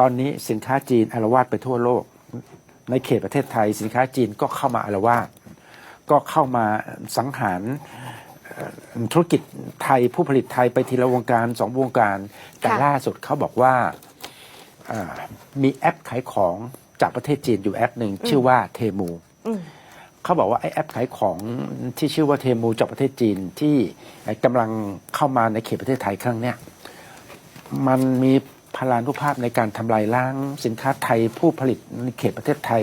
ตอนนี้สินค้าจีนอารวาสไปทั่วโลก ในเขตประเทศไทย สินค้าจีนก็เข้ามาอารวาสก็เข้ามาสังหารเอ่อธุรกิจไทยผู้ผลิตไทยไปทีละวงการสองวงการ แต่ค่ะล่าสุดเขาบอกว่าอ่ามีแอปขายของจากประเทศจีนอยู่แอปหนึ่งชื่อว่าเทมูอืมเขาบอกว่าไอ้แอปขายของที่ชื่อว่าเทมูจากประเทศจีนที่กำลังเข้ามาในเขตประเทศไทยครั้งเนี้ยมันมี พลานุภาพในการทำลายล้างสินค้าไทยผู้ผลิตในเขตประเทศไทย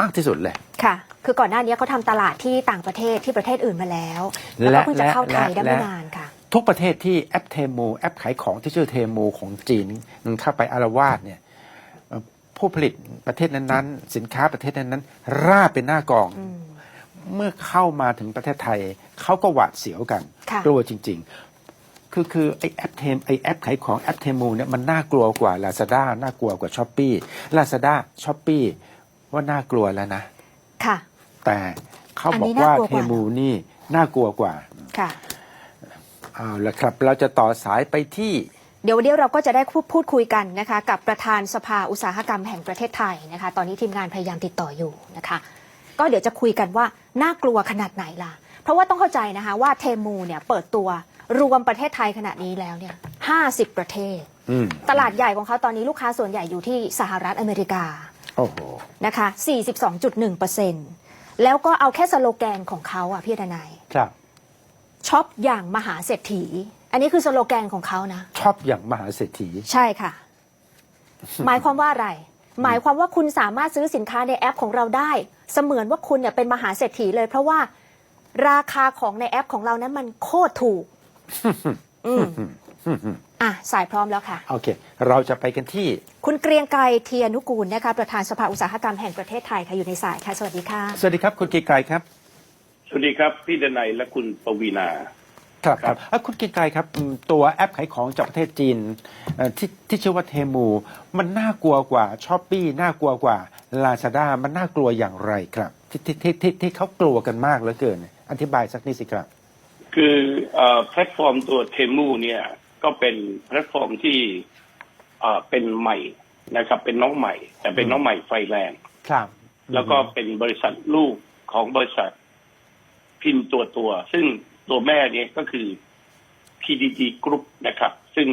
มากที่สุดเลย ค่ะ คือก่อนหน้านี้เขาทำตลาดที่ต่างประเทศที่ประเทศอื่นมาแล้ว แล้วก็เพิ่งจะเข้าไทยได้ไม่และนานค่ะ ทุกประเทศที่แอปเทมูแอปขายของที่ชื่อเทมูของจีนมันเข้าไปอารวาสเนี่ยเอ่อผู้ผลิตประเทศนั้นๆ สินค้าประเทศนั้นๆราบเป็นหน้ากองอืมเมื่อเข้ามาถึงประเทศไทยเขาก็หวาดเสียวกันค่ะกลัวจริง ๆ คือคือไอแอปเทมไอแอปขายของแอปเทมูเนี่ยมันน่ากลัวกว่า Lazada น่ากลัวกว่าช้อปปี้ Lazada ช้อปปี้ว่าน่ากลัวแล้วนะ ค่ะ แต่เขาอันบอนี้กว่าน่ากลัวกเทว่ามูนี่น่ากลัวกว่า ค่ะเอาละครับ เราจะต่อสายไปที่ เดี๋ยววันนี้เราก็จะได้พูดพูดคุยกันนะคะ กับประธานสภาอุตสาหกรรมแห่งประเทศไทยนะคะ ตอนนี้ทีมงานพยายามติดต่ออยู่นะคะ ก็เดี๋ยวจะคุยกันว่าน่ากลัวขนาดไหนล่ะ เพราะว่าต้องเข้าใจนะคะว่าเทมูเนี่ยเปิดตัว รวมประเทศไทยขนาดนี้แล้วเนี่ย50ประเทศ อืมตลาดใหญ่ของเขาตอนนี้ลูกค้าส่วนใหญ่อยู่ที่สหรัฐอเมริกา โอ้โห นะคะ 42.1%แล้วก็เอาแค่สโลแกนของเขาอะพี่ดนายครับ ช็อปอย่างมหาเศรษฐี อันนี้คือสโลแกนของเขานะ ชอบอย่างมหาเศรษฐี ใช่ค่ะ หมายความว่าอะไร หมายความว่าคุณสามารถซื้อสินค้าในแอปของเราได้ เสมือนว่าคุณเนี่ยเป็นมหาเศรษฐีเลย เพราะว่าราคาของในแอปของเรานั้นมันโคตรถูก อืมอะสายพร้อมแล้วค่ะ โอเค เราจะไปกันที่ คุณเกรียงไกรเทียนุกูลนะคะประธานสภาอุตสาหกรรมแห่งประเทศไทยค่ะอยู่ในสายค่ะ สวัสดีค่ะ สวัสดีครับ คุณเกรียงไกรครับ สวัสดีครับ พี่ดนัยและคุณปวีนา ครับคครัรับบเอ่อคุณเกรียงไกรครับอืมตัวแอปขายของจากประเทศจีนเอ่อที่ที่ชื่อว่าเทมู มันน่ากลัวกว่าช้อปปี้น่ากลัวกว่าลาซาด้ามันน่ากลัวอย่างไรครับ ที่ที่ที่ที่ที่เขากลัวกันมากเหลือเกิน อธิบายสักนิดสิครับ คือเอ่อแพลตฟอร์มตัวเทมูเนี่ยก็เป็นแพลตฟอร์มที่เอ่อเป็นใหม่นะครับ เป็นน้องใหม่ แต่เป็นน้องใหม่ไฟแรงครับ แล้วก็เป็นบริษัทลูกของบริษัทพิมพ์ตัวตัว ซึ่งตัวแม่เนี่ยก็คือ PDD Group นะครับ ซึ่ง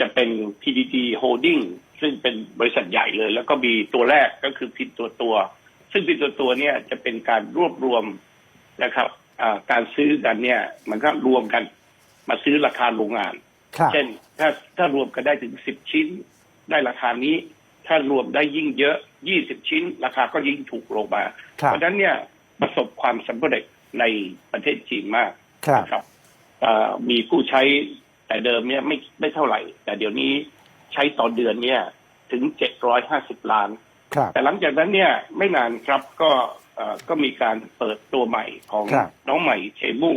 จะเป็น PDD Holding ซึ่งเป็นบริษัทใหญ่เลย แล้วก็มีตัวแรกก็คือพิมพ์ตัวตัว ซึ่งพิมพ์ตัวตัวเนี่ยจะเป็นการรวบรวมนะครับอ่า การซื้อกันเนี่ย มันก็รวมกันมาซื้อราคาโรงงานครับเช่น ถ้าถ้ารวมกันได้ถึงสิบชิ้น ได้ราคานี้ ถ้ารวมได้ยิ่งเยอะยี่สิบชิ้น ราคาก็ยิ่งถูกลงมาครับเพราะฉะนั้นเนี่ยประสบความสำเร็จในประเทศจีนมากครับนะครับอ่ามีผู้ใช้แต่เดิมเนี่ยไม่ไม่เท่าไหร่ แต่เดี๋ยวนี้ใช้ต่อเดือนเนี่ยถึงเจ็ดร้อยห้าสิบล้านครับแต่หลังจากนั้นเนี่ยไม่นานครับก็เอ่อ ก็มีการเปิดตัวใหม่ของครับน้องใหม่เทมู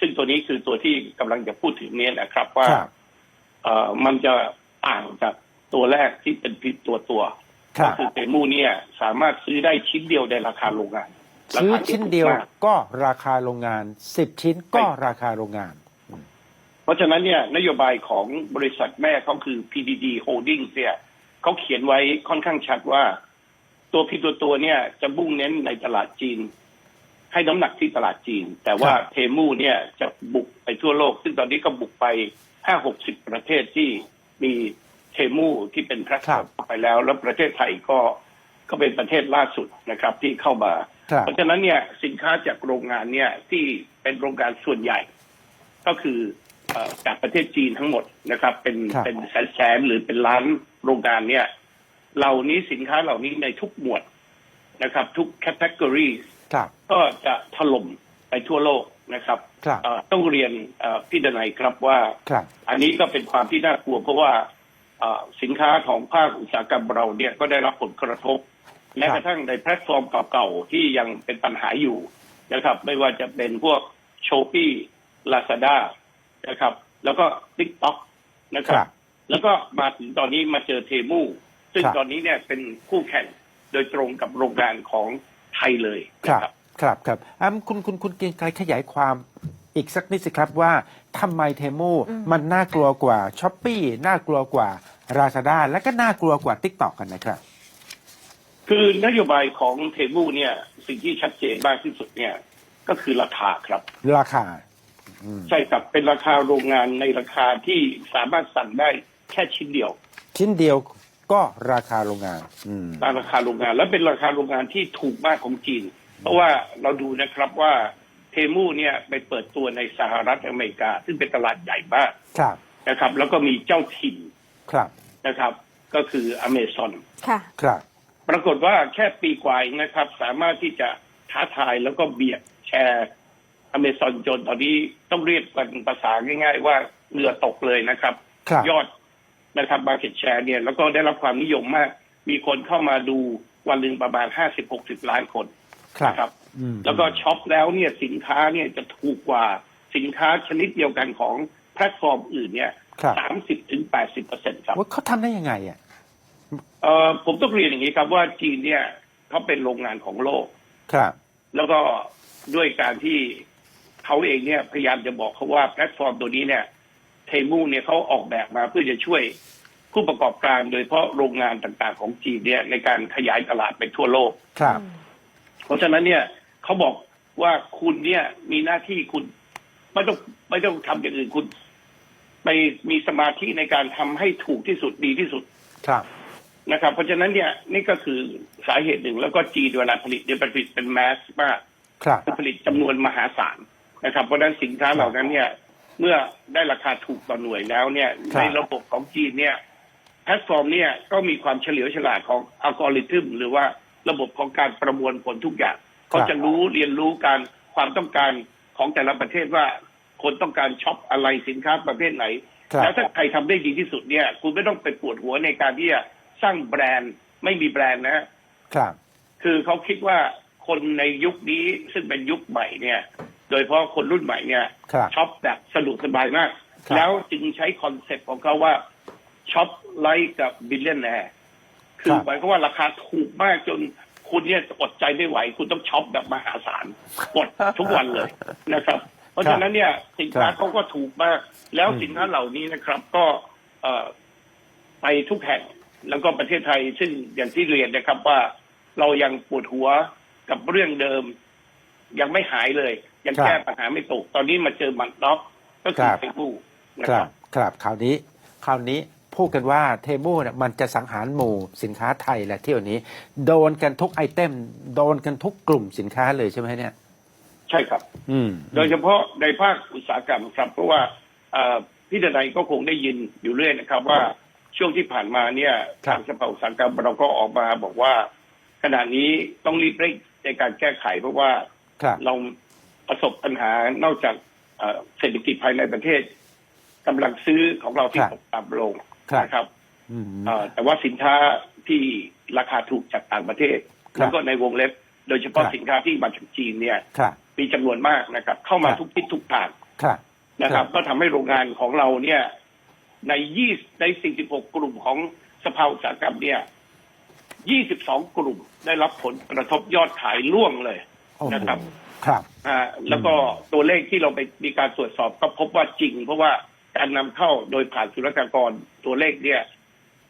ซึ่งตัวนี้คือตัวที่กำลังจะพูดถึงเนี่ยนะครับว่าครับ เอ่อมันจะต่างจากตัวแรกที่เป็นพิมพ์ตัวตัวครัก็บคือเทมูเนี่ยสามารถซื้อได้ชิ้นเดียวในราคาโรงงานซื้อราคาที่ชิ้นเดียวถูกมาก ก็ราคาโรงงานสิบชิ้นก็ราคาโรงงาน เพราะฉะนั้นเนี่ยนโยบายของบริษัทแม่เขาคือ PDD Holdings เนี่ยเขาเขียนไว้ค่อนข้างชัดว่า ตัวพิมพ์ตัวตัวเนี่ยจะมุ่งเน้นในตลาดจีน ให้น้ำหนักที่ตลาดจีน แต่ว่าครับเทมูเนี่ยจะบุกไปทั่วโลก ซึ่งตอนนี้ก็บุกไปห้าหกสิบประเทศที่มีเทมูที่เป็นแพลตฟอร์มไปแล้ว แล้วประเทศไทยก็ก็เป็นประเทศล่าสุดนะครับ ที่เข้ามาครับเพราะฉะนั้นเนี่ยสินค้าจากโรงงานเนี่ยที่เป็นโรงงานส่วนใหญ่ ก็คือเอ่อจากประเทศจีนทั้งหมดนะครับ เป็นครับเป็นแสนแสนๆหรือเป็นล้านโรงงานเนี่ย เหล่านี้สินค้าเหล่านี้ในทุกหมวดนะครับ ทุกแคตตากรีครับก็จะถล่มไปทั่วโลกนะครับครับเอ่อต้องเรียนเอ่อพี่ดนัยครับว่าครับอันนี้ก็เป็นความที่น่ากลัวเพราะว่าเอ่อสินค้าของภาคอุตสาหกรรมเราเนี่ยก็ได้รับผลกระทบแม้กระทั่งในแพลตฟอร์มเก่าๆ ที่ยังเป็นปัญหาอยู่นะครับ ไม่ว่าจะเป็นพวกโชปี้ลาซาด้านะครับ แล้วก็ติ๊กต็อกนะคครัรับบแล้วก็มาถึงตอนนี้มาเจอเทมู ซึ่งครับ ตอนนี้เนี่ยเป็นคู่แข่งโดยตรงกับโรงงานของไทยเลยครันะบครับ ครับครับอะคุณคุณคุณเกรียงไกรขยายความอีกสักนิดสิครับว่าทำไมเทมูอืม มันน่ากลัวกว่าช้อปปี้น่ากลัวกว่าราซาด้าและก็น่ากลัวกว่าทิกตอกกันนะครับ คือนโยบายของเทมูเนี่ยสิ่งที่ชัดเจนมากที่สุดเนี่ยก็คือราคาครับ ราคาอืมใช่ครับเป็นราคาโรงงานในราคาที่สามารถสั่งได้แค่ชิ้นเดียว ชิ้นเดียว ก็ราคาโรงงาน อืม ตามราคาโรงงาน และเป็นราคาโรงงานที่ถูกมากของจีน เพราะว่าเราดูนะครับว่าเทมูเนี่ยไปเปิดตัวในสหรัฐอเมริกา ซึ่งเป็นตลาดใหญ่มากครับ นะครับ แล้วก็มีเจ้าถิ่นครับ นะครับ ก็คืออเมซอนค่ะ ครับ ปรากฏว่าแค่ปีกว่าเองนะครับ สามารถที่จะท้าทายแล้วก็เบียดแชร์อเมซอนจนตอนนี้ต้องเรียกกันภาษาง่าย ๆ ว่าเรือตกเลยนะครับ ครับ ยอด นะครับมาเก็ตแชร์เนี่ยแล้วก็ได้รับความนิยมมาก มีคนเข้ามาดูวันหนึ่งประมาณห้าสิบหกสิบล้านคนครับนะครับอืมแล้วก็ช็อปแล้วเนี่ยสินค้าเนี่ยจะถูกกว่าสินค้าชนิดเดียวกันของแพลตฟอร์มอื่นเนี่ยครับสามสิบถึงแปดสิบเปอร์เซ็นต์ครับว่าเขาทำได้ยังไงอะเอ่อผมต้องเรียนอย่างนี้ครับว่าจีนเนี่ยเขาเป็นโรงงานของโลกครับ แล้วก็ด้วยการที่เขาเองเนี่ยพยายามจะบอกเขาว่าแพลตฟอร์มตัวนี้เนี่ย เทมูเนี่ยเขาออกแบบมาเพื่อจะช่วยผู้ประกอบการโดยเฉพาะโรงงานต่างๆของจีนเนี่ยในการขยายตลาดไปทั่วโลก ครับ เพราะฉะนั้นเนี่ยเขาบอกว่าคุณเนี่ยมีหน้าที่คุณไม่ต้องไม่ต้องทำอย่างอื่นคุณ ไปมีสมาธิในการทำให้ถูกที่สุดดีที่สุด ครับ นะครับเพราะฉะนั้นเนี่ยนี่ก็คือสาเหตุหนึ่งแล้วก็จีนเวลาผลิตเนี่ยผลิตเป็นแมสมากครับ ผลิตจำนวนมหาศาลนะครับ เพราะฉะนั้นสินค้าเหล่านั้นเนี่ย เมื่อได้ราคาถูกต่อหน่วยแล้วเนี่ย ครับ ในระบบของจีนเนี่ยแพลตฟอร์มเนี่ยก็มีความเฉลียวฉลาดของอัลกอริทึมหรือว่าระบบของการประมวลผลทุกอย่าง เขาจะรู้เรียนรู้การความต้องการของแต่ละประเทศว่า คนต้องการช็อปอะไรสินค้าประเภทไหน ครับ แล้วถ้าใครทำได้ดีที่สุดเนี่ยคุณไม่ต้องไปปวดหัวในการที่จะสร้างแบรนด์ไม่มีแบรนด์นะ ครับ คือเขาคิดว่าคนในยุคนี้ซึ่งเป็นยุคใหม่เนี่ย โดยเฉพาะคนรุ่นใหม่เนี่ยครับ ช็อปแบบสะดวกสบายมาก ครับ แล้วจึงใช้คอนเซ็ปต์ของเขาว่าช็อปไลค์กับบิลเลนแนร์คือครับ หมายความว่าราคาถูกมากจนคุณเนี่ยอดใจไม่ไหว คุณต้องช็อปแบบมหาศาลกดทุกวันเลยนะครับ เพราะฉะนั้นเนี่ยสินค้าครับเขาก็ถูกมาก แล้วอืม สินค้าเหล่านี้นะครับ ก็เอ่อไปทุกแห่งแล้วก็ประเทศไทย ซึ่งอย่างที่เรียนนะครับว่าเรายังปวดหัวกับเรื่องเดิม ยังไม่หายเลย ยังครับแก้ปัญหาไม่ตก ตอนนี้มาเจอหมันน็อกก็คือครับเฟซบุ๊กนะคครัรับบครับคราวนี้คราวนี้พูดกันว่าเทมูเนี่ยมันจะสังหารหมู่สินค้าไทยแหละเที่ยวนี้ โดนกันทุกไอเทมโดนกันทุกกลุ่มสินค้าเลยใช่ไหมเนี่ย ใช่ครับ อืม โดยเฉพาะในภาคอุตสาหกรรมครับ เพราะว่าเอ่อพี่ดนัยก็คงได้ยินอยู่เรื่อยนะครับ ว่าช่วงที่ผ่านมาเนี่ยครับทางสภาอุตสาหกรรมเราก็ออกมาบอกว่า ขณะนี้ต้องรีบเร่งในการแก้ไขเพราะว่าครับเรา ประสบปัญหานอกจากเอ่อเศรษฐกิจภายในประเทศกำลังซื้อของเราที่ครับตกต่ำลงครับนะครับอืมเอ่อแต่ว่าสินค้าที่ราคาถูกจากต่างประเทศครับแล้วก็ในวงเล็บ โดยเฉพาะครับสินค้าที่มาจากจีนเนี่ยครับมีจำนวนมากนะครับ เข้ามาครับทุกทิศทุกทางครับนะครับครับ ก็ทำให้โรงงานของเราเนี่ย ในยี่ใน46กลุ่มของสภาอุตสาหกรรมเนี่ย22กลุ่มได้รับผลกระทบยอดขายล่วงเลยโอ้โหนะครับ ครับอ่าแล้วก็ตัวเลขที่เราไปมีการตรวจสอบก็พบว่าจริง เพราะว่าการนำเข้าโดยผ่านศุลกากรตัวเลขเนี่ย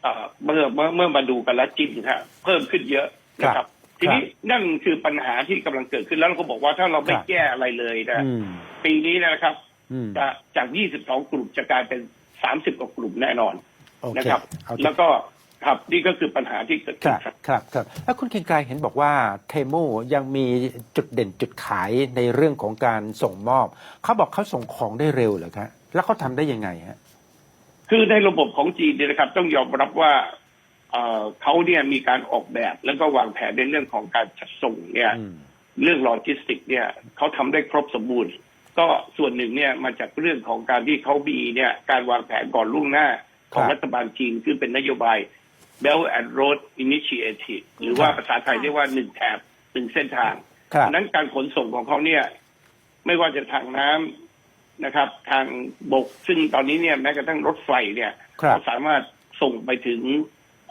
เอ่อเมื่อเมื่อเมื่อมาดูกันแล้วจริงฮะเพิ่มขึ้นเยอะนะครับทีนี้นั่นคือปัญหาที่กำลังเกิดขึ้นแล้วเราก็บอกว่าถ้าเราไม่ครับแก้อะไรเลยนะอืมปีนี้นะครับอืมจะจาก 22 กลุ่มจะกลายเป็น 30 กว่ากลุ่มแน่นอนโอเคนะครับเอาแล้วก็ ครับนี่ก็คือปัญหาที่เกิดคขึ้รันบครับ ครับครับแล้วคุณเกรียงไกรเห็นบอกว่าเทมูยังมีจุดเด่นจุดขายในเรื่องของการส่งมอบ เขาบอกเขาส่งของได้เร็วเหรอครับแล้วเขาทำได้ยังไงฮะ คือในระบบของจีนเนี่ยนะครับ ต้องยอมรับว่าเอ่อเขาเนี่ยมีการออกแบบแล้วก็วางแผนในเรื่องของการจัดส่งเนี่ย อืม เรื่องโลจิสติกเนี่ยเขาทำได้ครบสมบูรณ์ ก็ส่วนหนึ่งเนี่ยมาจากเรื่องของการที่เขามีเนี่ยการวางแผนก่อนล่วงหน้า ของครับ รัฐบาลจีนคือเป็นนโยบาย Belt and Road Initiative หรือว่าครับภาษาไทยเรียกว่าหนึ่งแถบหนึ่งเส้นทางครับนั้นการขนส่งของเขาเนี่ย ไม่ว่าจะทางน้ำนะครับ ทางบกซึ่งตอนนี้เนี่ยแม้กระทั่งรถไฟเนี่ยครับเขาสามารถส่งไปถึง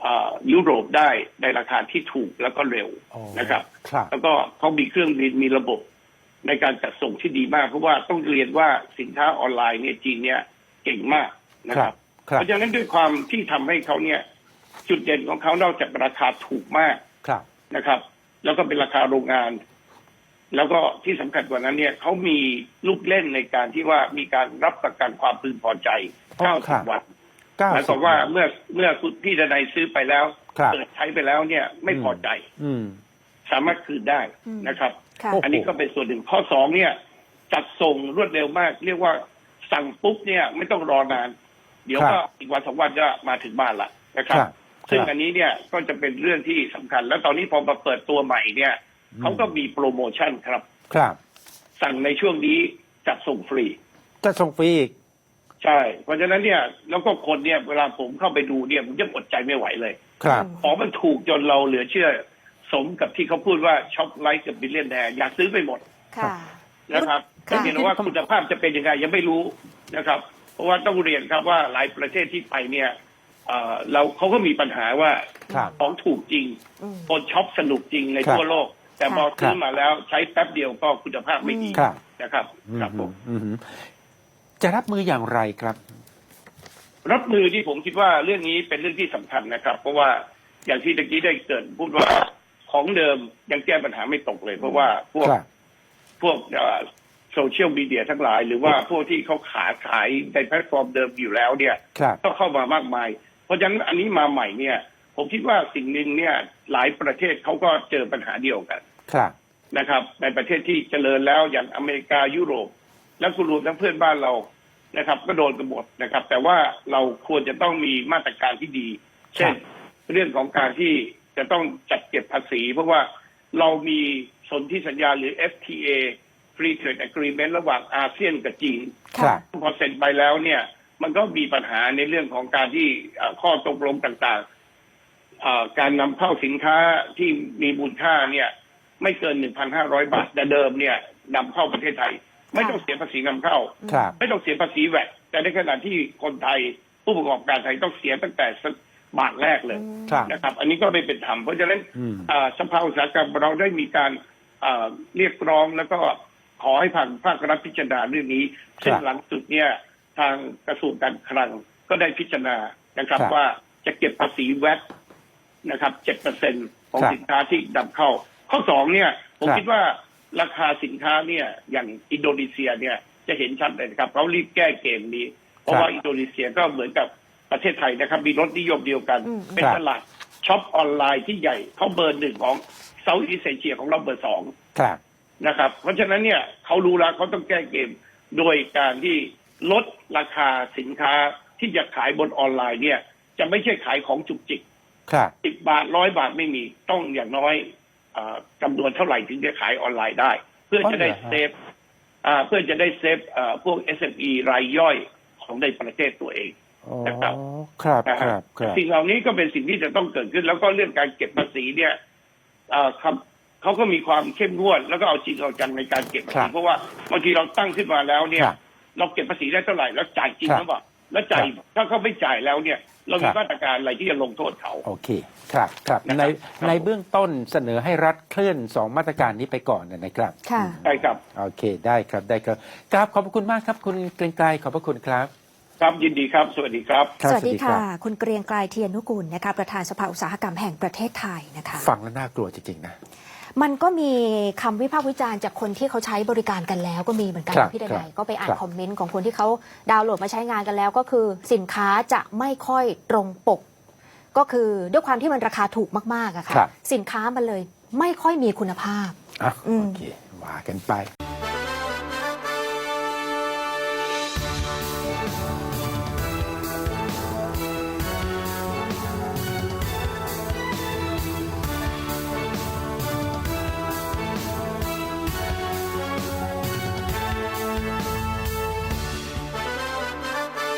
เอ่อยุโรปได้ในราคาที่ถูกแล้วก็เร็วโอ้นะครับครับแล้วก็เขามีเครื่องบินมีระบบในการจัดส่งที่ดีมากเพราะว่าต้องเรียนว่าสินค้าออนไลน์เนี่ยจีนเนี่ยเก่งมากนะคครัรับบครับ เพราะฉะนั้นด้วยความที่ทำให้เขาเนี่ย จุดเด่นของเขานอกจากราคาถูกมากครับนะครับ แล้วก็เป็นราคาโรงงาน แล้วก็ที่สำคัญกว่านั้นเนี่ยเขามีลูกเล่นในการที่ว่ามีการรับประกันความพึงพอใจอ๋อครับ90วันเก้าหมายคสิวาบมว่าเมื่อเมื่อคุณพี่ดนัยซื้อไปแล้วครับเปิดใช้ไปแล้วเนี่ยไม่พอใจ อืมสามารถคืนได้อืมนะครับค่ะโอ้อันนี้ก็เป็นส่วนหนึ่งข้อสองเนี่ย จัดส่งรวดเร็วมาก เรียกว่าสั่งปุ๊บเนี่ยไม่ต้องรอนาน เดี๋ยวก็อีกวันสองวันก็มาถึงบ้านละนะคครัรับบ ซึ่งครับอันนี้เนี่ยก็จะเป็นเรื่องที่สำคัญ แล้วตอนนี้พอมาเปิดตัวใหม่เนี่ยอืมเขาก็มีโปรโมชั่นครับ ครับ สั่งในช่วงนี้จัดส่งฟรีจะส่งฟรีอีกใช่ เพราะฉะนั้นเนี่ยแล้วก็คนเนี่ยเวลาผมเข้าไปดูเนี่ยผมจะอดใจไม่ไหวเลย ครับของมันถูกจนเราเหลือเชื่อสมกับที่เขาพูดว่าช็อปไลท์กับบิลเลียนแดอยากซื้อไปหมดค่ะนะครับค่ะแต่เพียงแต่ว่าคุณภาพจะเป็นยังไงยังไม่รู้นะครับ เพราะว่าต้องเรียนครับว่าหลายประเทศที่ไปเนี่ย เอ่อเราเขาก็มีปัญหาว่าครับ ของถูกจริงอืม คนช็อปสนุกจริงในครับทั่วโลก แต่พอครับ ซื้อมาแล้วใช้แป๊บเดียวก็คุณภาพไม่ดีครับนะครับครับผม อืมอืมจะรับมืออย่างไรครับ รับมือที่ผมคิดว่าเรื่องนี้เป็นเรื่องที่สำคัญนะครับ เพราะว่าอย่างที่ตะกี้ได้เกริดพูดว่าของเดิมยังแก้ปัญหาไม่ตกเลย เพราะว่าพวกครับ พวกโซเชียลมีเดียทั้งหลาย หรือว่าพวกที่เขาขาขายในแพลตฟอร์มเดิมอยู่แล้วเนี่ย ครับ ก็เข้ามามากมายเพ ราะฉะนั้นอันนี้มาใหม่เนี่ย ผมคิดว่าสิ่งหนึ่งเนี่ยหลายประเทศเขาก็เจอปัญหาเดียวกันครับนะครับ ในประเทศที่เจริญแล้วอย่างอเมริกายุโรป และก็รวมทั้งเพื่อนบ้านเรานะครับ ก็โดนกันหมดนะครับ แต่ว่าเราควรจะต้องมีมาตรการที่ดี เช่น เรื่องของการที่จะต้องจัดเก็บภาษี เพราะว่าเรามีสนธิสัญญาหรือ FTA Free Trade Agreement ระหว่างอาเซียนกับจีนครับพอเซ็นไปแล้วเนี่ย มันก็มีปัญหาในเรื่องของการที่เอ่อข้อตกลงต่างๆเอ่อการนำเข้าสินค้าที่มีมูลค่าเนี่ย ไม่เกิน1,500บาทแต่เดิมเนี่ยนำเข้าประเทศไทย ไม่ต้องเสียภาษีนำเข้าครับไม่ต้องเสียภาษีแวดแต่ในขณะที่คนไทยผู้ประกอบการไทยต้องเสียตั้งแต่บาทแรกเลยครับนะครับ อันนี้ก็ไม่เป็นธรรมเพราะฉะนั้นอืมอ่าสภาอุตสาหกรรมเราได้มีการอ่าเรียกร้องแล้วก็ขอให้ทางภาครัฐพิจารณาเรื่องนี้ซึ่งหลังสุดเนี่ย ทางกระทรวงการคลังก็ได้พิจารณานะครับ ครับว่าจะเก็บภาษีแวดนะครับเจ็ดเปอร์เซ็นของครับสินค้าที่นำเข้า ข้อสองเนี่ย ผมครับคิดว่าราคาสินค้าเนี่ยอย่างอินโดนีเซียเนี่ยจะเห็นชัดเลยนะครับเขารีบแก้เกมนี้ เพราะว่าอินโดนีเซียก็เหมือนกับประเทศไทยนะครับ มีรสนิยมเดียวกัน อืม เป็นครับ ตลาดช็อปออนไลน์ที่ใหญ่เขาเบอร์หนึ่งของเซาท์อีสเอเชียของเราเบอร์สอง ครับ นะครับเพราะฉะนั้นเนี่ยเขารู้แล้วเขาต้องแก้เกมโดยการที่ ลดราคาสินค้าที่จะขายบนออนไลน์เนี่ย จะไม่ใช่ขายของจุกจิกครับสิบบาทร้อยบาทไม่มีต้องอย่างน้อยเออจำนวนเท่าไหร่ถึงจะขายออนไลน์ได้ เพื่อจะได้อ๋อเหรอฮะเซฟอ่าเพื่อจะได้เซฟเอ่อพวก SME รายย่อยของในประเทศตัวเองอ๋อนะครับครับนะคฮะรับครับสิ่งเหล่านี้ก็เป็นสิ่งที่จะต้องเกิดขึ้น แล้วก็เรื่องการเก็บภาษีเนี่ยเอ่อครับเขาก็มีความเข้มงวด แล้วก็เอาจริงเอาจังในการเก็บภาครัษีบเพราะว่าบางทีเราตั้งขึ้นมาแล้วเนี่ยครับ เราเก็บภาษีได้เท่าไหร่แล้วจ่ายจริงครับหรือเปล่าแล้วจ่ายถ้าเขาไม่จ่ายแล้วเนี่ย เราคมีรับมาตรการอะไรที่จะลงโทษเขา โอเค ครับครับนะครับในครับในเบื้องต้นเสนอให้รัฐเคลื่อนสองมาตรการนี้ไปก่อนนะครับค่ะใช่ครับโอเค ได้ครับได้ครับกราบขอบพระคุณมากครับ คุณเกรียงไกรขอบพระคุณครับครับยินดีครับ สวัสดีครับครับสวัสดีคค่ะรับคุณเกรียงไกรเทียนนุกูลนะคะประธานสภาอุตสาหกรรมแห่งประเทศไทยนะคะ ฟังแล้วน่ากลัวจริงๆนะ มันก็มีคำวิพากษ์วิจารณ์จากคนที่เขาใช้บริการกันแล้วก็มีเหมือนกันครับพี่ดครันับยก็ไปอ่าคนรับคอมเมนต์ของคนที่เขาดาวน์โหลดมาใช้งานกันแล้ว ก็คือสินค้าจะไม่ค่อยตรงปก ก็คือด้วยความที่มันราคาถูกมากๆอะครัค่ะบสินค้ามันเลยไม่ค่อยมีคุณภาพอะอืมโอเคว่ากันไป